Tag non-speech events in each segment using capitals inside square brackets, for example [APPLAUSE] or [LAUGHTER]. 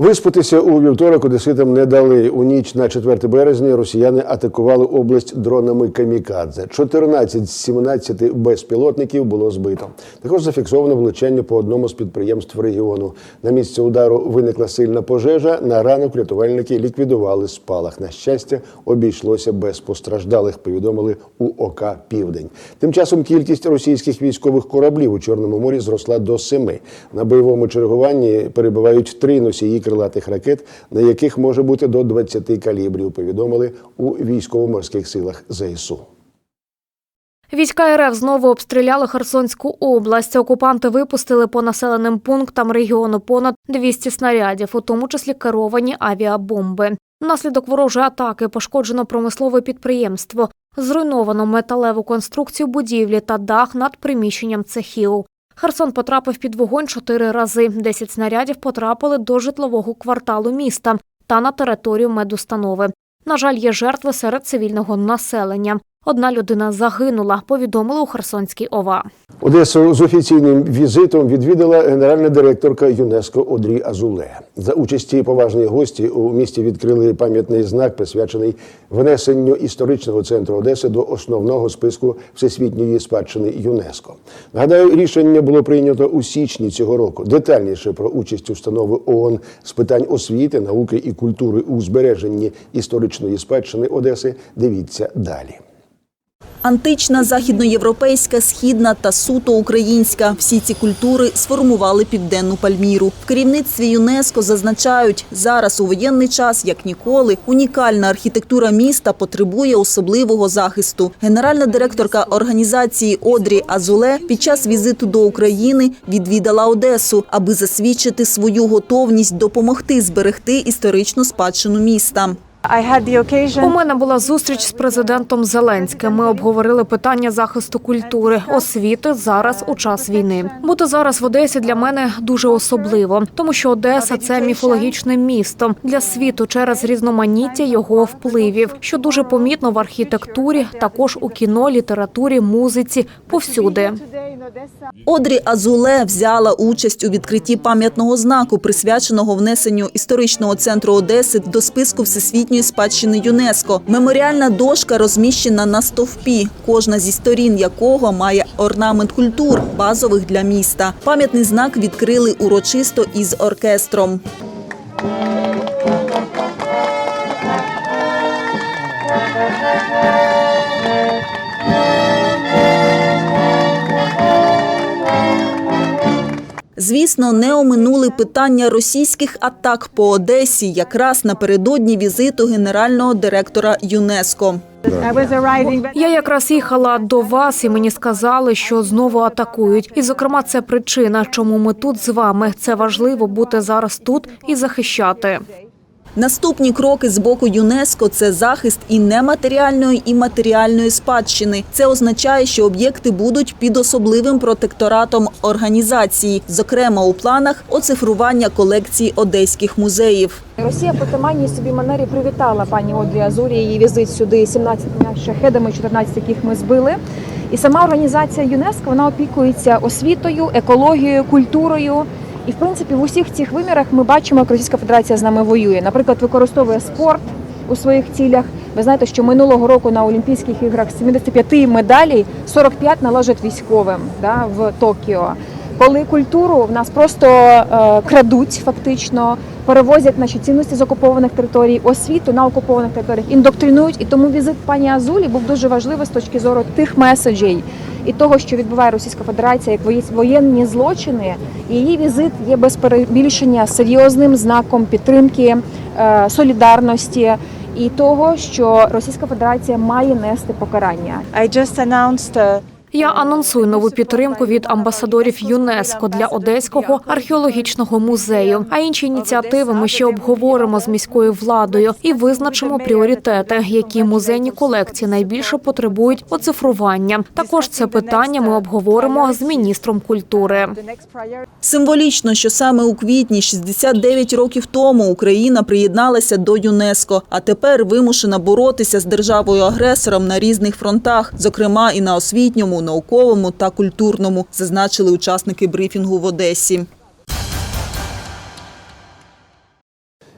Виспатися у вівторок одеситам не дали. У ніч на 4 березня росіяни атакували область дронами камікадзе. 14 з 17 безпілотників було збито. Також зафіксовано влучання по одному з підприємств регіону. На місці удару виникла сильна пожежа. На ранок рятувальники ліквідували спалах. На щастя, обійшлося без постраждалих. Повідомили у ОК Південь. Тим часом кількість російських військових кораблів у Чорному морі зросла до семи. На бойовому чергуванні перебувають три носії крилатих ракет, на яких може бути до 20 калібрів. Повідомили у військово-морських силах ЗСУ. Війська РФ знову обстріляли Херсонську область. Окупанти випустили по населеним пунктам регіону понад 200 снарядів, у тому числі керовані авіабомби. Внаслідок ворожої атаки пошкоджено промислове підприємство, зруйновано металеву конструкцію будівлі та дах над приміщенням цехів. Херсон потрапив під вогонь чотири рази. Десять снарядів потрапили до житлового кварталу міста та на територію медустанови. На жаль, є жертви серед цивільного населення. Одна людина загинула, повідомили у Херсонській ОВА. Одесу з офіційним візитом відвідала генеральна директорка ЮНЕСКО Одрі Азуле. За участі поважної гості у місті відкрили пам'ятний знак, присвячений внесенню історичного центру Одеси до основного списку всесвітньої спадщини ЮНЕСКО. Нагадаю, рішення було прийнято у січні цього року. Детальніше про участь установи ООН з питань освіти, науки і культури у збереженні історичної спадщини Одеси. Дивіться далі. Антична, західноєвропейська, східна та суто українська – всі ці культури сформували південну Пальміру. В керівництві ЮНЕСКО зазначають, зараз у воєнний час, як ніколи, унікальна архітектура міста потребує особливого захисту. Генеральна директорка організації Одрі Азуле під час візиту до України відвідала Одесу, аби засвідчити свою готовність допомогти зберегти історичну спадщину міста. I had the occasion У мене була зустріч з президентом Зеленським. Ми обговорили питання захисту культури, освіти зараз у час війни. Бути зараз в Одесі для мене дуже особливо, тому що Одеса це міфологічне місто для світу через різноманіття його впливів, що дуже помітно в архітектурі, також у кіно, літературі, музиці, повсюди. Одрі Азуле взяла участь у відкритті пам'ятного знаку, присвяченого внесенню історичного центру Одеси до списку всесвітньої спадщини ЮНЕСКО. Меморіальна дошка розміщена на стовпі, кожна зі сторін якого має орнамент культур, базових для міста. Пам'ятний знак відкрили урочисто із оркестром. Звісно, не оминули питання російських атак по Одесі якраз напередодні візиту генерального директора ЮНЕСКО. Я якраз їхала до вас, і мені сказали, що знову атакують. І, зокрема, це причина, чому ми тут з вами. Це важливо бути зараз тут і захищати. Наступні кроки з боку ЮНЕСКО це захист і нематеріальної, і матеріальної спадщини. Це означає, що об'єкти будуть під особливим протекторатом організації, зокрема у планах оцифрування колекцій одеських музеїв. Росія по таманній собі манері привітала пані Одрі Азурі її візит сюди 17 шахедами, 14 яких ми збили. І сама організація ЮНЕСКО вона опікується освітою, екологією, культурою. І в принципі в усіх цих вимірах ми бачимо, як Російська Федерація з нами воює. Наприклад, використовує спорт у своїх цілях. Ви знаєте, що минулого року на Олімпійських іграх з 75 медалей 45 належать військовим да, в Токіо. Коли культуру в нас просто е, крадуть фактично, перевозять наші цінності з окупованих територій, освіту на окупованих територіях, індоктринують. І тому візит пані Азулі був дуже важливий з точки зору тих меседжей і того, що відбуває Російська Федерація як воєнні злочини. Її візит є без перебільшення серйозним знаком підтримки, е, солідарності. І того, що Російська Федерація має нести покарання. I just announced uh, Я анонсую нову підтримку від амбасадорів ЮНЕСКО для Одеського археологічного музею. А інші ініціативи ми ще обговоримо з міською владою і визначимо пріоритети, які музейні колекції найбільше потребують оцифрування. Також це питання ми обговоримо з міністром культури. Символічно, що саме у квітні 69 років тому Україна приєдналася до ЮНЕСКО, а тепер вимушена боротися з державою-агресором на різних фронтах, зокрема і на освітньому, науковому та культурному, зазначили учасники брифінгу в Одесі.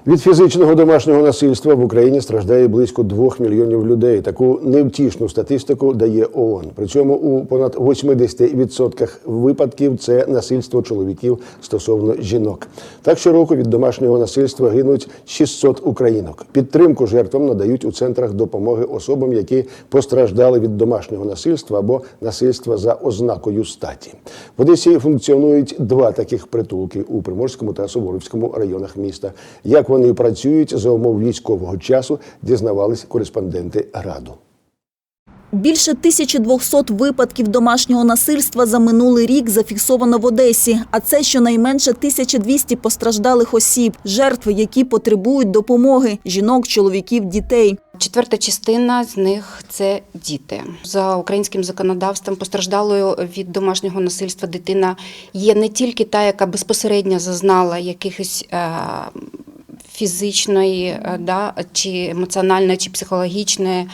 Від фізичного домашнього насильства в Україні страждає близько 2 мільйонів людей. Таку невтішну статистику дає ООН. При цьому у понад 80% випадків це насильство чоловіків стосовно жінок. Так щороку від домашнього насильства гинуть 600 українок. Підтримку жертвам надають у центрах допомоги особам, які постраждали від домашнього насильства або насильства за ознакою статі. В Одесі функціонують два таких притулки у Приморському та Суворовському районах міста. Як вони працюють за умов військового часу, дізнавались кореспонденти Граду. Більше 1200 випадків домашнього насильства за минулий рік зафіксовано в Одесі, а це щонайменше 1200 постраждалих осіб, жертви, які потребують допомоги – жінок, чоловіків, дітей. Четверта частина з них це діти. За українським законодавством постраждалою від домашнього насильства дитина є не тільки та, яка безпосередньо зазнала якихось е, фізичної, е, да, чи емоціональної, чи психологічної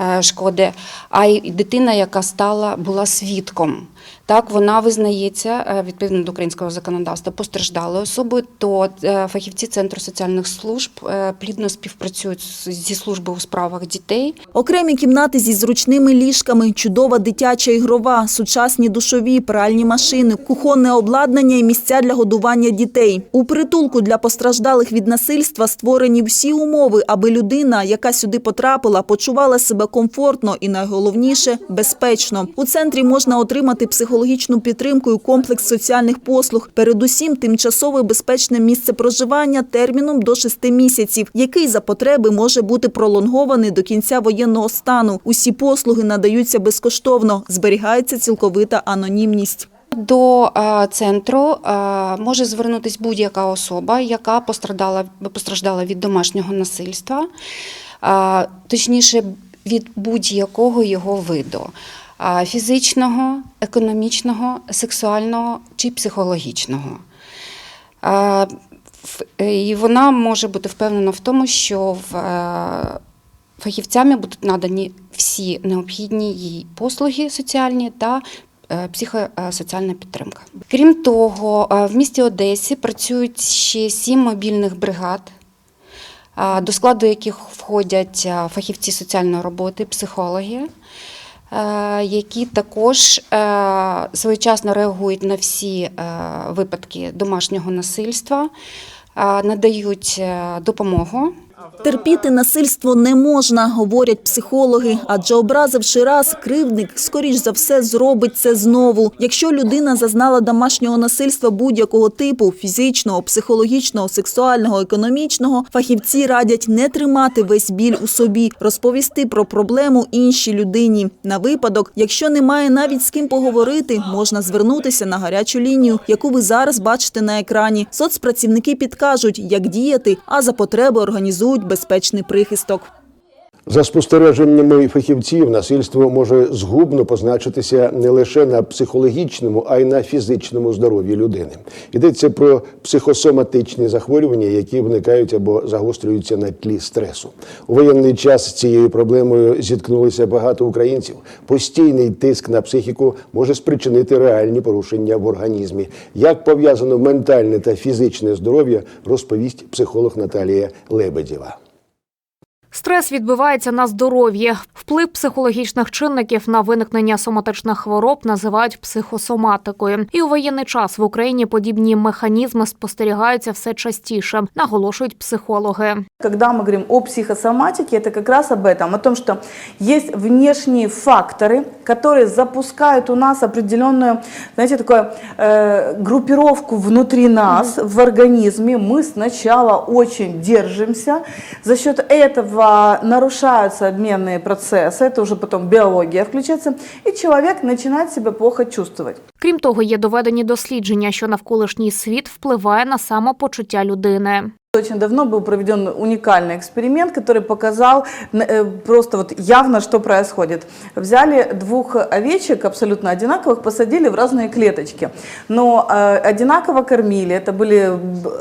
е, шкоди, а й дитина, яка стала була свідком. Так, вона визнається е, відповідно до українського законодавства постраждалою особою, то е, фахівці Центру соціальних служб е, плідно співпрацюють зі службою у справах дітей. Окремі кімнати зі зручними ліжками, чудова дитяча ігрова, сучасні душові, пральні машини, кухонне обладнання і місця для годування дітей. У притулку для постраждалих від насильства створені всі умови, аби людина, яка сюди потрапила, почувала себе комфортно і найголовніше безпечно. У центрі можна отримати психологічну підтримку і комплекс соціальних послуг. Передусім, тимчасове безпечне місце проживання терміном до 6 місяців, який за потреби може бути пролонгований до кінця воєнного стану. Усі послуги надаються безкоштовно, зберігається цілковита анонімність. До е, центру е, може звернутися будь-яка особа, яка постраждала, постраждала від домашнього насильства, е, точніше від будь-якого його виду. Е, Фізичного, економічного, сексуального чи психологічного. Е, І вона може бути впевнена в тому, що в е, фахівцями будуть надані всі необхідні їй послуги соціальні та е, психосоціальна підтримка. Крім того, е, в місті Одесі працюють ще сім мобільних бригад, е, до складу яких входять е, фахівці соціальної роботи, психологи. Е, Які також е, своєчасно реагують на всі е, випадки домашнього насильства, надають допомогу Терпіти насильство не можна, говорять психологи, адже образивши раз, кривдник, скоріш за все, зробить це знову. Якщо людина зазнала домашнього насильства будь-якого типу – фізичного, психологічного, сексуального, економічного, фахівці радять не тримати весь біль у собі, розповісти про проблему іншій людині. На випадок, якщо немає навіть з ким поговорити, можна звернутися на гарячу лінію, яку ви зараз бачите на екрані. Соцпрацівники підкажуть, як діяти, а за потреби організують безпечний прихисток. За спостереженнями фахівців, насильство може згубно позначитися не лише на психологічному, а й на фізичному здоров'ї людини. Йдеться про психосоматичні захворювання, які виникають або загострюються на тлі стресу. У воєнний час цією проблемою зіткнулися багато українців. Постійний тиск на психіку може спричинити реальні порушення в організмі. Як пов'язано ментальне та фізичне здоров'я, розповість психолог Наталія Лебедєва. Стрес відбивається на здоров'ї. Вплив психологічних чинників на виникнення соматичних хвороб називають психосоматикою. І у воєнний час в Україні подібні механізми спостерігаються все частіше, наголошують психологи. Когда мы говорим о психосоматике, это как раз об этом, о том, что есть внешние факторы, которые запускают у нас определенную, знаете, такую э, группировку внутри нас, в организме. Мы сначала очень держимся, за счет этого нарушаются обменные процессы, это уже потом биология включается, и человек начинает себя плохо чувствовать. Крім того, є доведені дослідження, що навколишній світ впливає на самопочуття людини. Очень давно был проведен уникальный эксперимент, который показал э, просто вот явно, что происходит. Взяли двух овечек абсолютно одинаковых, посадили в разные клеточки, но э, одинаково кормили. Это были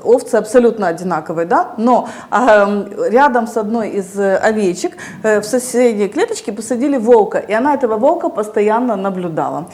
овцы абсолютно одинаковые, да, но э, рядом с одной из э, овечек э, в соседней клеточке посадили волка, и она этого волка постоянно наблюдала.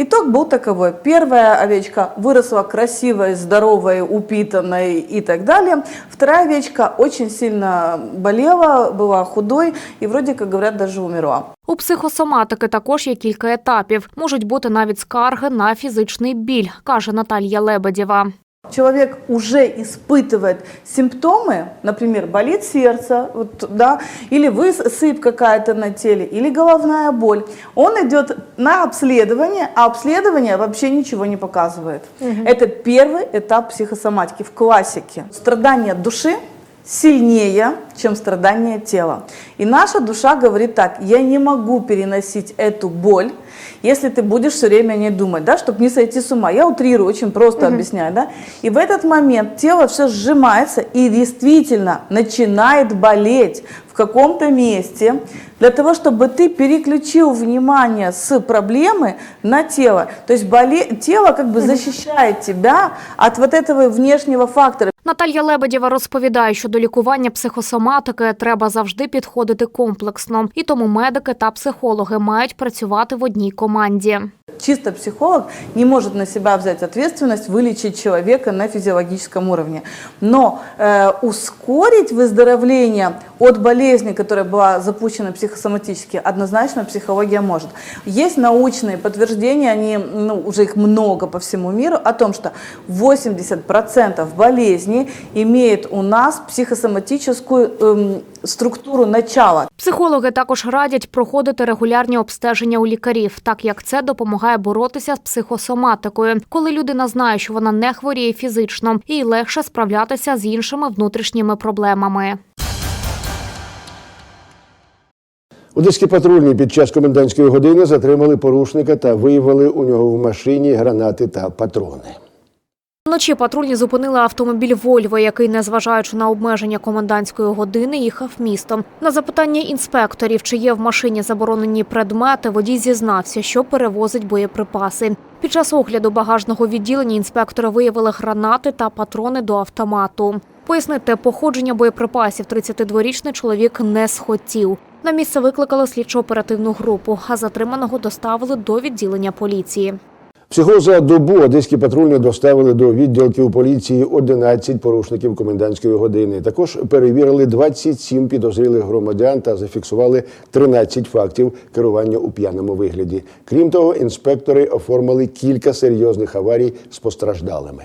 Итог был таковой. Первая овечка выросла красивой, здоровой, упитанной и так далее. Вторая овечка очень сильно болела, была худой и вроде как говорят даже умерла. У психосоматики також є кілька етапів. Можуть бути навіть скарги на фізичний біль, каже Наталія Лебедєва. Человек уже испытывает симптомы, например, болит сердце, вот, да, или высыпь какая-то на теле, или головная боль. Он идет на обследование, а обследование вообще ничего не показывает. Это первый этап психосоматики в классике. Страдание души сильнее, чем страдание тела. И наша душа говорит так, я не могу переносить эту боль, если ты будешь все время о ней думать, да, чтобы не сойти с ума. Я утрирую, очень просто объясняю, да. И в этот момент тело все сжимается и действительно начинает болеть в каком-то месте, для того, чтобы ты переключил внимание с проблемы на тело. То есть боле... тело как бы защищает тебя от вот этого внешнего фактора. Наталія Лебедєва розповідає, що до лікування психосоматики треба завжди підходити комплексно, і тому медики та психологи мають працювати в одній команді. Чисто психолог не может на себя взять ответственность вылечить человека на физиологическом уровне. Но э, ускорить выздоровление от болезни, которая была запущена психосоматически, однозначно психология может. Есть научные подтверждения, они, ну, уже их много по всему миру, о том, что 80% болезней имеет у нас психосоматическую эм, структуру начала. Психологи також радять проходити регулярні обстеження у лікарів, так як це допомагає боротися з психосоматикою, коли людина знає, що вона не хворіє фізично, і легше справлятися з іншими внутрішніми проблемами. Одеські патрульні під час комендантської години затримали порушника та виявили у нього в машині гранати та патрони. Вночі патрульні зупинили автомобіль Вольво, який, незважаючи на обмеження комендантської години, їхав містом. На запитання інспекторів, чи є в машині заборонені предмети, водій зізнався, що перевозить боєприпаси. Під час огляду багажного відділення інспектори виявили гранати та патрони до автомату. Пояснити походження боєприпасів 32-річний чоловік не схотів. На місце викликали слідчо-оперативну групу, а затриманого доставили до відділення поліції. Всього за добу одеські патрульні доставили до відділків поліції 11 порушників комендантської години. Також перевірили 27 підозрілих громадян та зафіксували 13 фактів керування у п'яному вигляді. Крім того, інспектори оформили кілька серйозних аварій з постраждалими.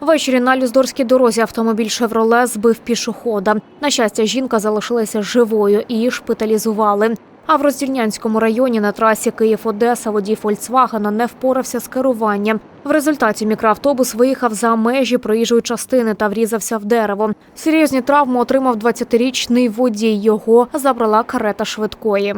Ввечері на Люздорській дорозі автомобіль «Шевроле» збив пішохода. На щастя, жінка залишилася живою її шпиталізували. А в Роздільнянському районі на трасі Київ-Одеса водій «Фольксвагена» не впорався з керуванням. В результаті мікроавтобус виїхав за межі проїжджої частини та врізався в дерево. Серйозні травми отримав 20-річний водій. Його забрала карета швидкої.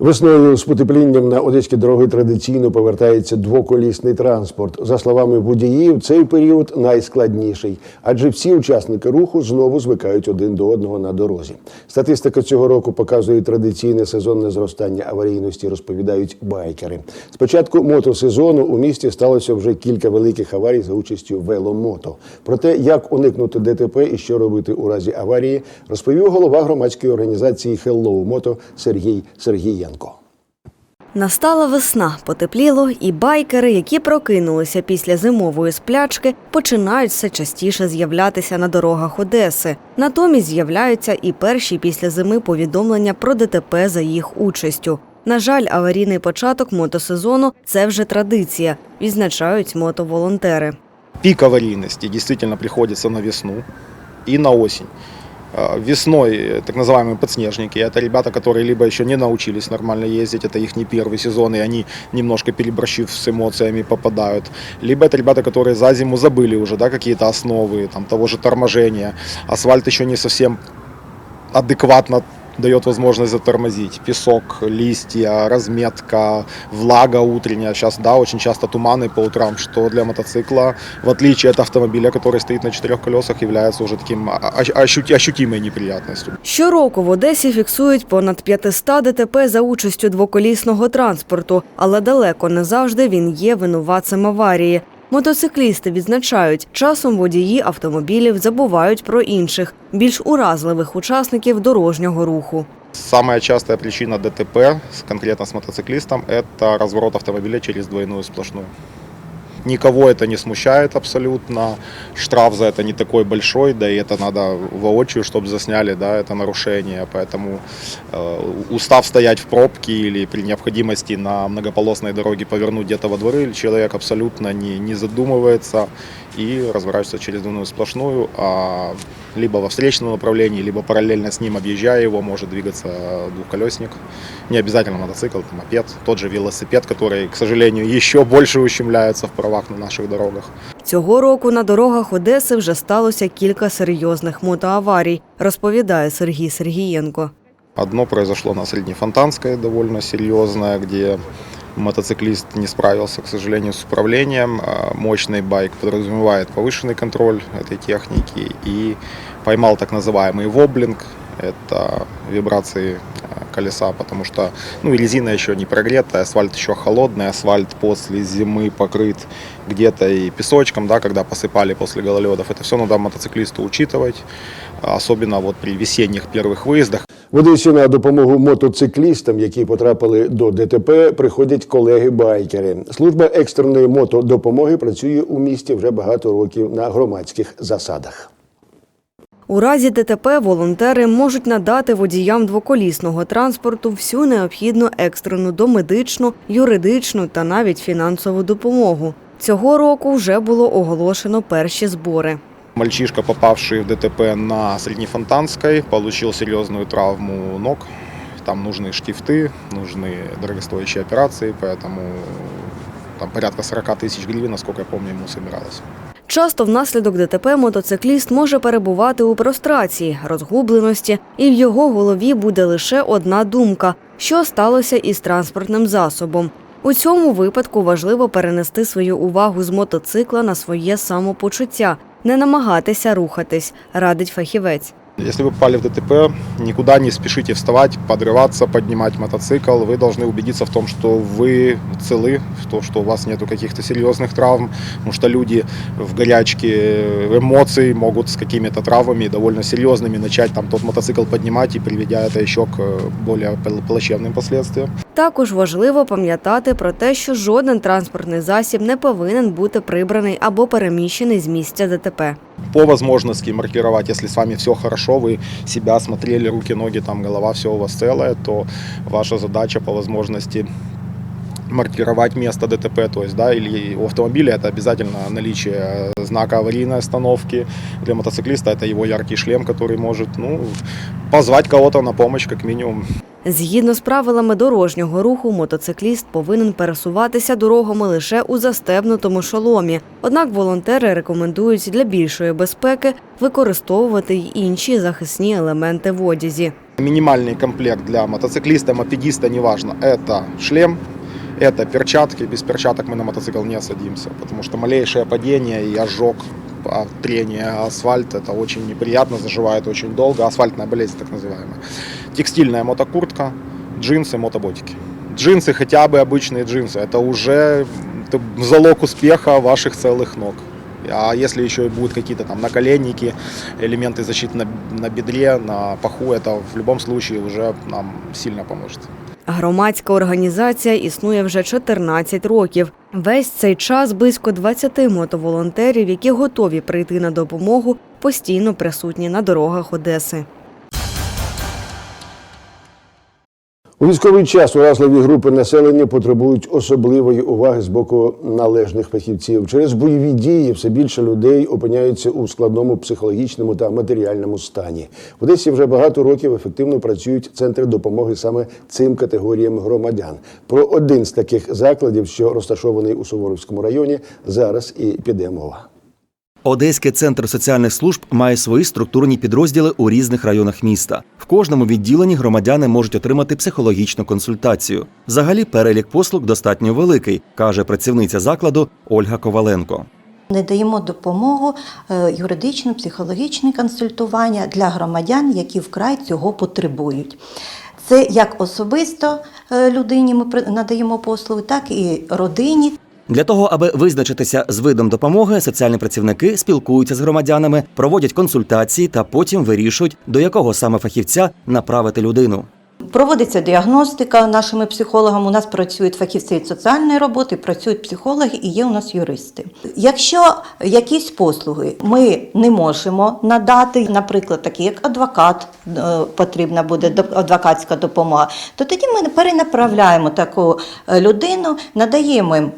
Весною з потеплінням на одеські дороги традиційно повертається двоколісний транспорт. За словами водіїв, цей період найскладніший, адже всі учасники руху знову звикають один до одного на дорозі. Статистика цього року показує традиційне сезонне зростання аварійності, розповідають байкери. З початку мотосезону у місті сталося вже кілька великих аварій за участю веломото. Про те, як уникнути ДТП і що робити у разі аварії, розповів голова громадської організації Hello Moto Сергій Сергієнко. Настала весна, потепліло, і байкери, які прокинулися після зимової сплячки, починають все частіше з'являтися на дорогах Одеси. Натомість з'являються і перші після зими повідомлення про ДТП за їх участю. На жаль, аварійний початок мотосезону це вже традиція, відзначають мотоволонтери. пик аварийности действительно приходится на весну и на осень. А, Весной э, так называемые подснежники – это ребята, которые либо еще не научились нормально ездить, это их не первый сезон, и они немножко переборщив с эмоциями попадают. Либо это ребята, которые за зиму забыли уже да, какие-то основы там, того же торможения. Асфальт еще не совсем адекватно дает возможность затормозить. Песок, листья, разметка, влага утренняя. Сейчас, да, очень часто туманы по утрам, что для мотоцикла, в отличие от автомобиля, который стоит на четырех колесах, является уже таким а- а- ощути- ощутимой неприятностью. Щороку в Одесі фіксують понад 500 ДТП за участю двоколісного транспорту, але далеко не завжди він є винуватцем аварії. Мотоциклісти відзначають, часом водії автомобілів забувають про інших, більш уразливих учасників дорожнього руху. Самая частая причина ДТП, конкретно с мотоциклистом, это разворот автомобиля через двойную сплошную. Никого это не смущает абсолютно. Штраф за это не такой большой, да и это надо воочию, чтобы засняли, да, это нарушение. Поэтому э, устав стоять в пробке или при необходимости на многополосной дороге повернуть где-то во дворы, человек абсолютно не, не задумывается и разворачивается через двойную сплошную, а либо во встречном направлении, либо параллельно с ним, объезжая его, может двигаться двухколесник. Не обязательно мотоцикл, это мопед, тот же велосипед, который, к сожалению, [LAUGHS] еще больше ущемляется в правах на наших дорогах. Цього року на дорогах Одеси вже сталося кілька серйозних мотоаварій, розповідає Сергій Сергієнко. Одно произошло на Среднефонтанской, довольно серьезное, где мотоциклист не справился, к сожалению, с управлением. А Мощный байк подразумевает повышенный контроль этой техники и поймал так называемый воблинг. Это вибрации э, колеса, потому что ну, и резина еще не прогретая, асфальт еще холодный, асфальт после зимы покрыт где-то и песочком, да, когда посыпали после гололедов. Это все надо мотоциклисту учитывать, особенно вот при весенних первых выездах. В Одесі на допомогу мотоциклістам, які потрапили до ДТП, приходять колеги-байкери. Служба екстреної мотодопомоги працює у місті вже багато років на громадських засадах. У разі ДТП волонтери можуть надати водіям двоколісного транспорту всю необхідну екстрену домедичну, юридичну та навіть фінансову допомогу. Цього року вже було оголошено перші збори. Мальчишка, попавший в ДТП на Среднефонтанской, получил серьезную травму ног. Там нужны штифты, нужны дорогостоящие операции, поэтому там порядка 40 тысяч гривен, насколько я помню, ему собиралось. Часто внаслідок ДТП мотоцикліст може перебувати у прострації, розгубленості, і в його голові буде лише одна думка: що сталося із транспортним засобом. У цьому випадку важливо перенести свою увагу з мотоцикла на своє самопочуття, не намагатися рухатись, радить фахівець. Если вы попали в ДТП, никуда не спешите вставать, подрываться, поднимать мотоцикл. Вы должны убедиться в том, что вы целы, в том, что у вас нету каких-то серьезных травм, потому что люди в горячке эмоций могут с какими-то травмами довольно серьезными начать там тот мотоцикл поднимать и приведя это еще к э, более пл- плачевным последствиям. Також важливо пам'ятати про те, що жоден транспортний засіб не повинен бути прибраний або переміщений з місця ДТП. По возможности маркувати, якщо з вами все хорошо, ви себе смотрели, руки, ноги, там голова, все у вас ціле, то ваша задача по возможности маркировать место ДТП, то есть, да, или у автомобиля это обязательно наличие знака аварийной остановки, для мотоциклиста это его яркий шлем, который может, ну, позвать кого-то на помощь, как минимум. Згідно з правилами дорожнього руху, мотоцикліст повинен пересуватися дорогами лише у застебнутому шоломі. Однак волонтери рекомендують для більшої безпеки використовувати й інші захисні елементи в одязі. Минимальный комплект для мотоциклиста, мопедиста, неважно, это шлем, это перчатки. Без перчаток мы на мотоцикл не садимся, потому что малейшее падение и ожог, трение асфальт, это очень неприятно, заживает очень долго. Асфальтная болезнь, так называемая. Текстильная мотокуртка, джинсы, мотоботики. Джинсы, хотя бы обычные джинсы, это уже залог успеха ваших целых ног. А если еще и будут какие-то там наколенники, элементы защиты на, на бедре, на паху, это в любом случае уже нам сильно поможет. Громадська організація існує вже 14 років. Весь цей час близько 20 мотоволонтерів, які готові прийти на допомогу, постійно присутні на дорогах Одеси. У військовий час уразливі групи населення потребують особливої уваги з боку належних фахівців. Через бойові дії все більше людей опиняються у складному психологічному та матеріальному стані. В Одесі вже багато років ефективно працюють центри допомоги саме цим категоріям громадян. Про один з таких закладів, що розташований у Суворовському районі, зараз і піде мова. Одеський центр соціальних служб має свої структурні підрозділи у різних районах міста. В кожному відділенні громадяни можуть отримати психологічну консультацію. Взагалі, перелік послуг достатньо великий, каже працівниця закладу Ольга Коваленко. Не даємо допомогу е, юридичне, психологічне консультування для громадян, які вкрай цього потребують. Це як особисто е, людині ми надаємо послуги, так і родині. Для того, аби визначитися з видом допомоги, соціальні працівники спілкуються з громадянами, проводять консультації та потім вирішують, до якого саме фахівця направити людину. Проводиться діагностика нашими психологами. У нас працюють фахівці від соціальної роботи, працюють психологи і є у нас юристи. Якщо якісь послуги ми не можемо надати, наприклад, такі як адвокат, е, потрібна буде адвокатська допомога, то тоді ми перенаправляємо таку е, людину, надаємо їм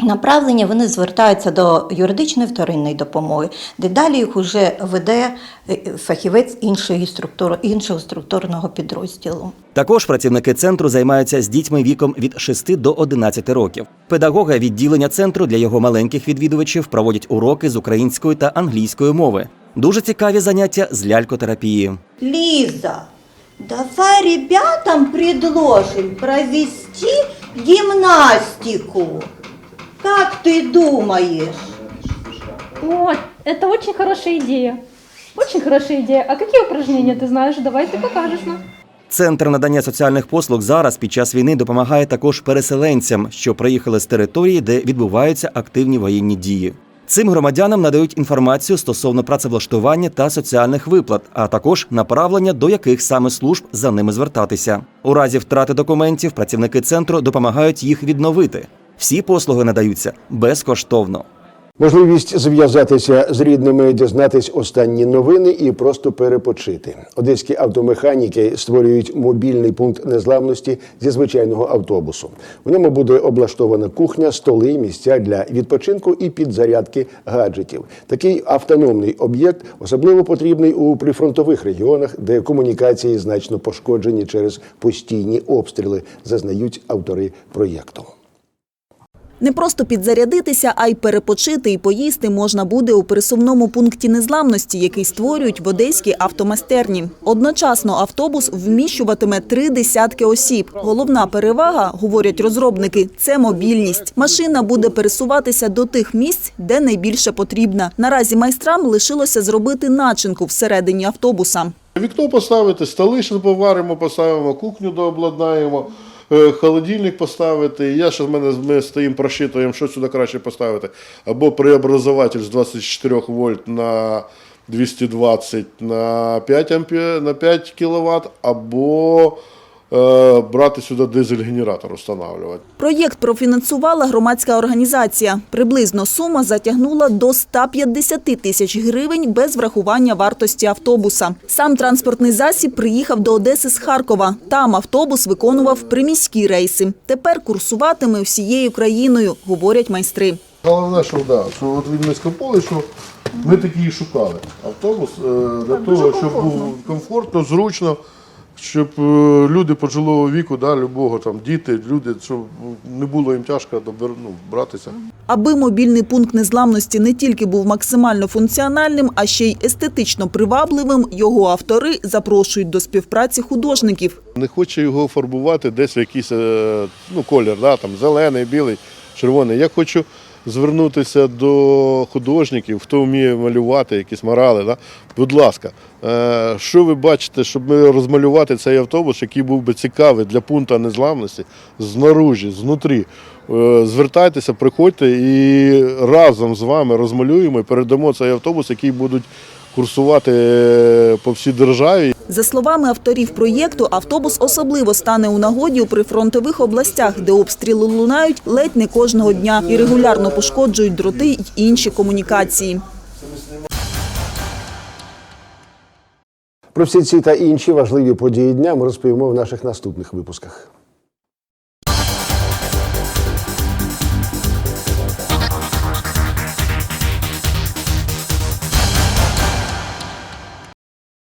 Направлення вони звертаються до юридичної вторинної допомоги, де далі їх вже веде е, фахівець іншої структури, іншого структурного підрозділу. Також працівники центру займаються з дітьми віком від 6 до 11 років. Педагоги відділення центру для його маленьких відвідувачів проводять уроки з української та англійської мови. Дуже цікаві заняття з лялькотерапії. Лиза, давай ребятам предложим провести гимнастику. Как ты думаешь? О, это очень хорошая идея. Очень хорошая идея. А какие упражнения ты знаешь? Давай ты покажешь нам. Центр надання соціальних послуг зараз під час війни допомагає також переселенцям, що приїхали з території, де відбуваються активні воєнні дії. Цим громадянам надають інформацію стосовно працевлаштування та соціальних виплат, а також направлення до яких саме служб за ними звертатися. У разі втрати документів працівники центру допомагають їх відновити. Всі послуги надаються безкоштовно. Можливість зв'язатися з рідними, дізнатись останні новини і просто перепочити. Одеські автомеханіки створюють мобільний пункт незламності зі звичайного автобусу. В ньому буде облаштована кухня, столи, місця для відпочинку і підзарядки гаджетів. Такий автономний об'єкт особливо потрібний у прифронтових регіонах, де комунікації значно пошкоджені через постійні обстріли, зазнають автори проєкту. Не просто підзарядитися, а й перепочити і поїсти можна буде у пересувному пункті незламності, який створюють в одеській автомайстерні. Одночасно автобус вміщуватиме три десятки осіб. Головна перевага, говорять розробники, це мобільність. Машина буде пересуватися до тих місць, де найбільше потрібна. Наразі майстрам лишилося зробити начинку всередині автобуса. Вікно поставити, столи поваримо, поставимо, кухню дообладнаємо, холодильник поставити. Я ще в мене ми стоїмо, прошитуємо, що сюди краще поставити. Або преобразователь з 24 вольт на 220 на 5 ампер, на 5 кВт, або е, брати сюди дизель-генератор, встановлювати. Проєкт профінансувала громадська організація. Приблизно сума затягнула до 150 тисяч гривень без врахування вартості автобуса. Сам транспортний засіб приїхав до Одеси з Харкова. Там автобус виконував приміські рейси. Тепер курсуватиме всією країною, говорять майстри. Головне, що, да, що от від міськополі, що ми такі і шукали автобус е, для того, щоб був комфортно, зручно, щоб е, люди пожилого віку, да, любого там діти, люди, щоб не було їм тяжко добер, ну, братися. Аби мобільний пункт незламності не тільки був максимально функціональним, а ще й естетично привабливим, його автори запрошують до співпраці художників. Не хоче його фарбувати десь в якийсь е, ну, колір, да, там, зелений, білий, червоний. Я хочу звернутися до художників, хто вміє малювати, якісь морали. Да? Будь ласка, е, що ви бачите, щоб ми розмалювати цей автобус, який був би цікавий для пункту незламності, знаружі, знутрі. Е, Звертайтеся, приходьте і разом з вами розмалюємо і передамо цей автобус, який будуть курсувати е, по всій державі. За словами авторів проєкту, автобус особливо стане у нагоді у прифронтових областях, де обстріли лунають ледь не кожного дня і регулярно пошкоджують дроти й інші комунікації. Про всі ці та інші важливі події дня ми розповімо в наших наступних випусках.